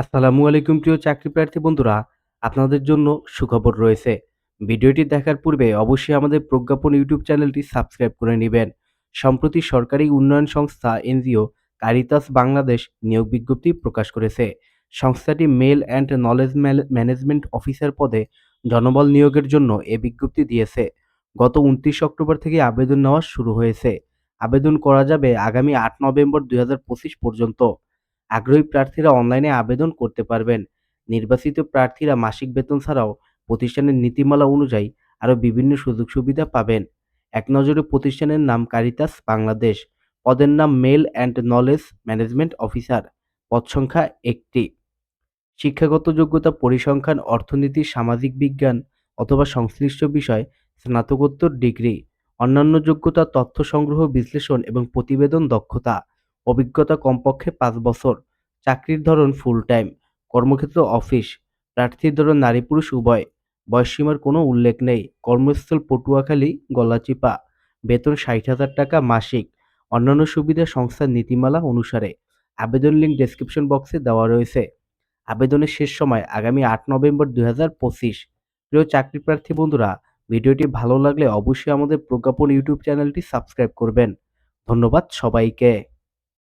আসসালামু আলাইকুম প্রিয় চাকরি প্রার্থী বন্ধুরা, আপনাদের জন্য সুখবর রয়েছে। ভিডিওটি দেখার পূর্বে অবশ্যই আমাদের প্রজ্ঞাপন ইউটিউব চ্যানেলটি সাবস্ক্রাইব করে নেবেন। সম্প্রতি সরকারি উন্নয়ন সংস্থা এনজিও কারিতাস বাংলাদেশ নিয়োগ বিজ্ঞপ্তি প্রকাশ করেছে। সংস্থাটি MEL and knowledge management officer পদে জনবল নিয়োগের জন্য এ বিজ্ঞপ্তি দিয়েছে। গত উনত্রিশ অক্টোবর থেকে আবেদন নেওয়া শুরু হয়েছে। আবেদন করা যাবে আগামী আট নভেম্বর দুই হাজার পঁচিশ পর্যন্ত। আগ্রহী প্রার্থীরা অনলাইনে আবেদন করতে পারবেন। নির্বাচিত প্রার্থীরা মাসিক বেতন ছাড়াও প্রতিষ্ঠানের নীতিমালা অনুযায়ী আরও বিভিন্ন সুযোগ সুবিধা পাবেন। এক নজরে প্রতিষ্ঠানের নাম কারিতাস বাংলাদেশ পদের নাম MEL and knowledge management officer পদ সংখ্যা একটি। শিক্ষাগত যোগ্যতা পরিসংখ্যান, অর্থনীতি, সামাজিক বিজ্ঞান অথবা সংশ্লিষ্ট বিষয়, স্নাতকোত্তর ডিগ্রি, অন্যান্য যোগ্যতা, তথ্য সংগ্রহ, বিশ্লেষণ এবং প্রতিবেদন দক্ষতা। অভিজ্ঞতা কমপক্ষে পাঁচ বছর। চাকরির ধরন ফুল টাইম কর্মক্ষেত্র অফিস প্রার্থীর ধরন নারী পুরুষ উভয়। বয়সসীমার কোনো উল্লেখ নেই। কর্মস্থল পটুয়াখালী, গলাচিপা। বেতন ষাট হাজার টাকা মাসিক। অন্যান্য সুবিধা সংস্থার নীতিমালা অনুসারে আবেদন লিঙ্ক ডেসক্রিপশন বক্সে দেওয়া রয়েছে। আবেদনের শেষ সময় আগামী আট নভেম্বর দুই হাজার পঁচিশ। প্রিয় চাকরি প্রার্থী বন্ধুরা, ভিডিওটি ভালো লাগলে অবশ্যই আমাদের প্রজ্ঞাপন ইউটিউব চ্যানেলটি সাবস্ক্রাইব করবেন। ধন্যবাদ সবাইকে।